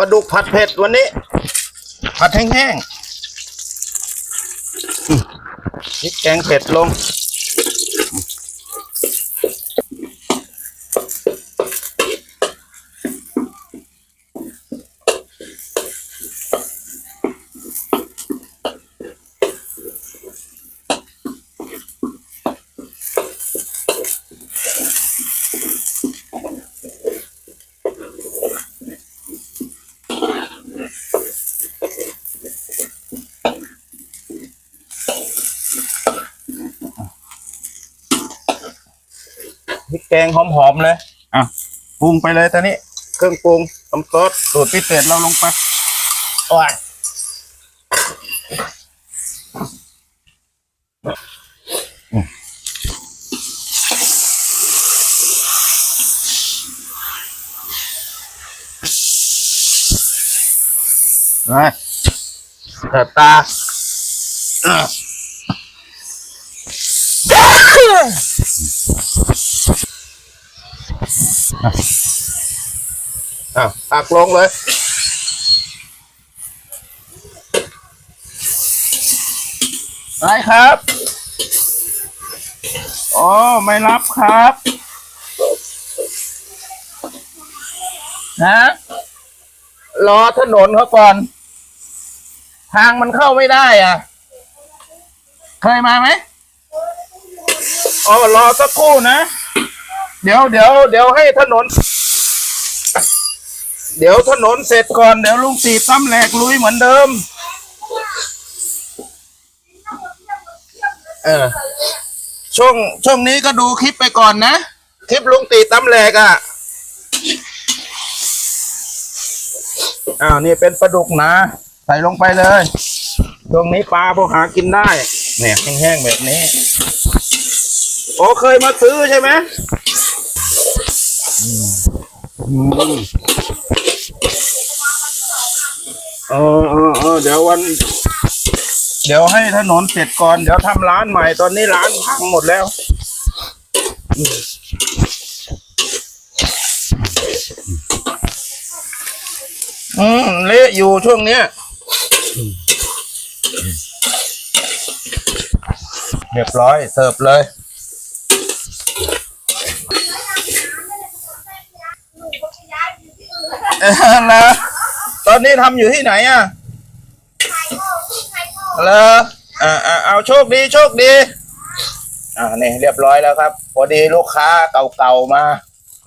ลาดุกผัดเผ็ดวันนี้ ผัดแห้งๆพริกแกงเผ็ดลง พริกแกงหอมๆเลยอะปรุงไปเลยตอนนี้ เครื่องปรุงน้ำซอสสูตรพิเศษเราลงไปโอ้ยอืมไปเปิดตา อะอะตักลงเลย ได้ครับ อ๋อ ไม่รับครับ นะ รอถนนเขาก่อน ทางมันเข้าไม่ได้อะ เคยมาไหม อ๋อรอสักครู่นะ เดี๋ยวเดี๋ยวเดี๋ยวให้ถนน เดี๋ยวถนนเสร็จก่อนเดี๋ยวลุงตีตั้มแหลกลุยเหมือนเดิม เออ ช่วงช่วงนี้ก็ดูคลิปไปก่อนนะ คลิปลุงตีตั้มแหลกอะอ้าวนี่เป็นปลาดุกนะ ใส่ลงไปเลยช่วงนี้ปลาพวกหากินได้ เนี่ยแห้งๆแบบนี้ โอเคยมาซื้อใช่ไหมอืมเออเออเออเดี๋ยววัน เดี๋ยวให้ถนนเสร็จก่อน เดี๋ยวทำร้านใหม่ตอนนี้ร้านพังหมดแล้ว อืมเละอยู่ช่วงเนี้ยเรียบร้อยเสิร์ฟเลย เออแล้วตอนนี้ทำอยู่ที่ไหนอะเหรออ่าอ่าเอาโชคดีโชคดี อ่านี่เรียบร้อยแล้วครับ พอดีลูกค้าเก่าๆมา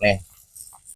นี่